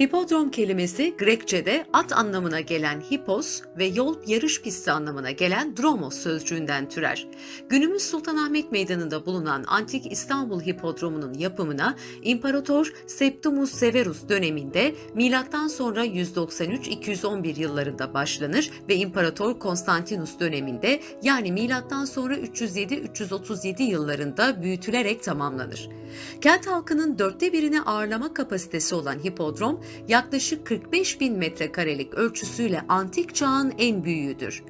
Hipodrom kelimesi Grekçe'de at anlamına gelen hippos ve yol yarış pisti anlamına gelen dromos sözcüğünden türer. Günümüz Sultanahmet Meydanı'nda bulunan antik İstanbul Hipodromu'nun yapımına İmparator Septimus Severus döneminde milattan sonra 193-211 yıllarında başlanır ve İmparator Konstantinus döneminde yani milattan sonra 307-337 yıllarında büyütülerek tamamlanır. Kent halkının dörtte birini ağırlama kapasitesi olan hipodrom yaklaşık 45 bin metrekarelik ölçüsüyle antik çağın en büyüğüdür.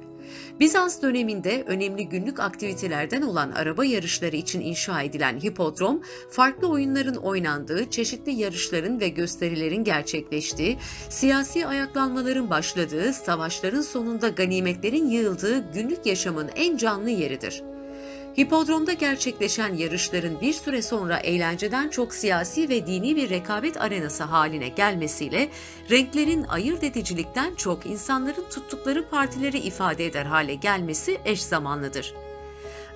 Bizans döneminde önemli günlük aktivitelerden olan araba yarışları için inşa edilen hipodrom, farklı oyunların oynandığı, çeşitli yarışların ve gösterilerin gerçekleştiği, siyasi ayaklanmaların başladığı, savaşların sonunda ganimetlerin yığıldığı günlük yaşamın en canlı yeridir. Hipodromda gerçekleşen yarışların bir süre sonra eğlenceden çok siyasi ve dini bir rekabet arenası haline gelmesiyle renklerin ayırt edicilikten çok insanların tuttukları partileri ifade eder hale gelmesi eş zamanlıdır.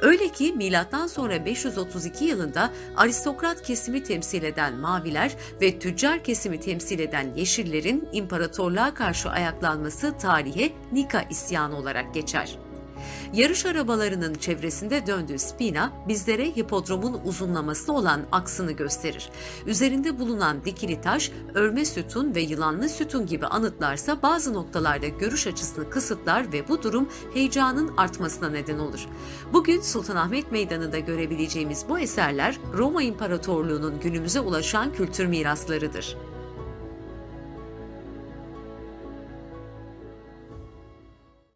Öyle ki milattan sonra 532 yılında aristokrat kesimi temsil eden maviler ve tüccar kesimi temsil eden yeşillerin imparatorluğa karşı ayaklanması tarihe Nika isyanı olarak geçer. Yarış arabalarının çevresinde döndüğü spina bizlere hipodromun uzunlaması olan aksını gösterir. Üzerinde bulunan dikili taş, örme sütun ve yılanlı sütun gibi anıtlarsa bazı noktalarda görüş açısını kısıtlar ve bu durum heyecanın artmasına neden olur. Bugün Sultanahmet Meydanı'nda görebileceğimiz bu eserler Roma İmparatorluğu'nun günümüze ulaşan kültür miraslarıdır.